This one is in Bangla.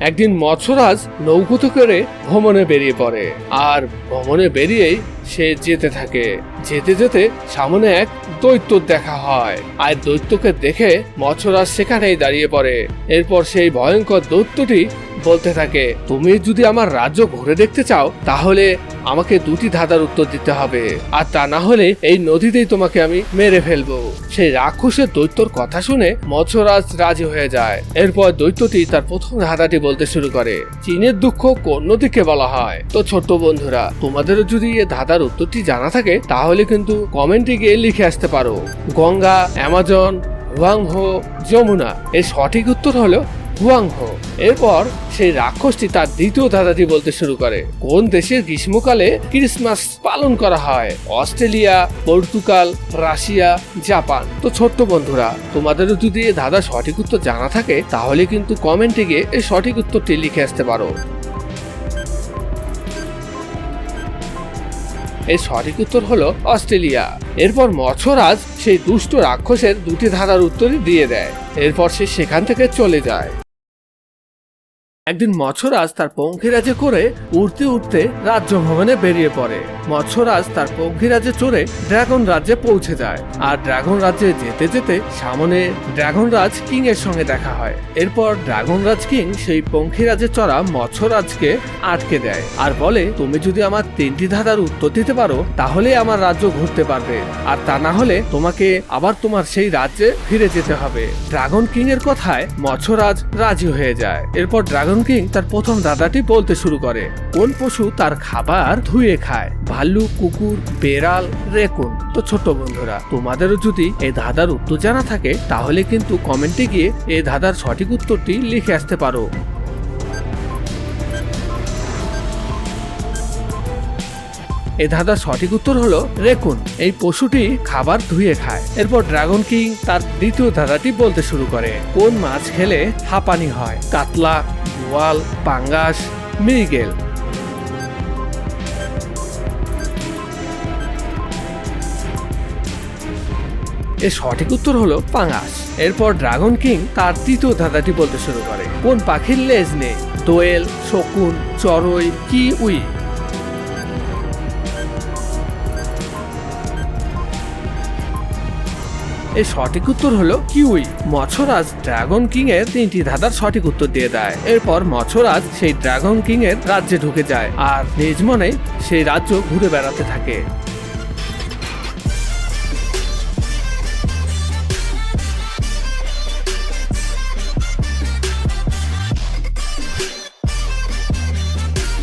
একদিন মৎস্যরাজ নৌকোতে করে ভ্রমণে বেরিয়ে পড়ে। আর ভ্রমণে বেরিয়েই সে যেতে থাকে। যেতে যেতে সামনে এক দৈত্য দেখা হয়। আর দৈত্যকে দেখে মৎস্যরাজ সেখানেই দাঁড়িয়ে পড়ে। এরপর সেই ভয়ঙ্কর দৈত্যটি বলতে থাকে, তুমি যদি আমার রাজ্য ঘুরে দেখতে চাও, তাহলে আমাকে দুটি ধাঁধার উত্তর দিতে হবে। আর তা না হলে এই নদীতেই তোমাকে আমি মেরে ফেলব। সেই রাক্ষসের দৈত্যর কথা শুনে মৎস্যরাজ রাজি হয়ে যায়। এরপর দৈত্যটি তার প্রথম ধাঁধাটি বলতে শুরু করে। চীনের দুঃখ কোন নদীকে বলা হয়? তো ছোট্ট বন্ধুরা তোমাদেরও যদি এই ধাঁধার উত্তরটি জানা থাকে, তাহলে কিন্তু কমেন্টে গিয়ে লিখে আসতে পারো। গঙ্গা, অ্যামাজন, হুয়াংহো, যমুনা, এর সঠিক উত্তর হলো হুয়াংহো এরপর সেই রাক্ষসটি তার দ্বিতীয় ধাঁধাটি বলতে শুরু করে। কোন দেশের গ্রীষ্মকালে ক্রিসমাস পালন করা হয়? Australia, Portugal, Russia, Japan. তো ছোট্ট বন্ধুরা, তোমাদেরও যদি এই ধাঁধা সঠিক উত্তর জানা থাকে, তাহলে কিন্তু কমেন্টে গিয়ে এই সঠিক উত্তরটি লিখে আসতে পারো। এর সঠিক উত্তর হলো অস্ট্রেলিয়া। এরপর মৎস্যরাজ সেই দুষ্ট রাক্ষসের দুটি ধাঁধার উত্তরই দিয়ে দেয়। এরপর সে সেখান থেকে চলে যায়। একদিন মৎস্যরাজ তার পঙ্খিরাজে করে উড়তে উড়তে রাজ্য ভবনে বেরিয়ে পড়ে। মৎস্যরাজ তার পঙ্খিরাজে চড়ে ড্রাগন রাজ্যে পৌঁছে যায়। আর ড্রাগন রাজ্যে যেতে যেতে সামনে ড্রাগন রাজ কিং এর সঙ্গে দেখা হয়। এরপর ড্রাগন রাজ কিং সেই পঙ্খিরাজে চড়া মৎস্যরাজকে আটকে দেয়। আর বলে, তুমি যদি আমার তিনটি ধাঁধার উত্তর দিতে পারো তাহলে আমার রাজ্য ঘুরতে পারবে। আর তা না হলে তোমাকে আবার তোমার সেই রাজ্যে ফিরে যেতে হবে। ড্রাগন কিং এর কথায় মৎস্যরাজ রাজি হয়ে যায়। এরপর ড্রাগন কিং তার প্রথম দাদাটি বলতে শুরু করে। কোন পশু তার খাবার ধুয়ে খায়? ভাল্লুক, কুকুর, বেড়াল, রেকুন। তো ছোট বন্ধুরা, তোমাদেরও যদি এই ধাঁধার উত্তর জানা থাকে, তাহলে কিন্তু কমেন্টে গিয়ে এই ধাঁধার সঠিক উত্তরটি লিখে আসতে পারো। এই ধাঁধার সঠিক উত্তর হলো রেকুন। এই পশুটি খাবার ধুয়ে খায়। এরপর ড্রাগন কিং তার দ্বিতীয় ধাঁধাটি বলতে শুরু করে। কোন মাছ খেলে হাঁপানি হয়? কাতলা বোয়াল পাঙ্গাস, মৃগেল। এর সঠিক উত্তর হলো পাঙ্গাস। এরপর ড্রাগন কিং তার তৃতীয় ধাঁধাটি বলতে শুরু করে। কোন পাখির লেজ নেই? দোয়েল, শকুন, চড়ই কি উই এর সঠিক উত্তর হলো কিউই। মৎস্যরাজ ড্রাগন কিং এর তিনটি ধাঁধার সঠিক উত্তর দিয়ে দেয়। এরপর মৎস্যরাজ সেই ড্রাগন কিং এর রাজ্যে ঢুকে যায়, আর নিজ মনে সেই রাজ্য ঘুরে বেড়াতে থাকে।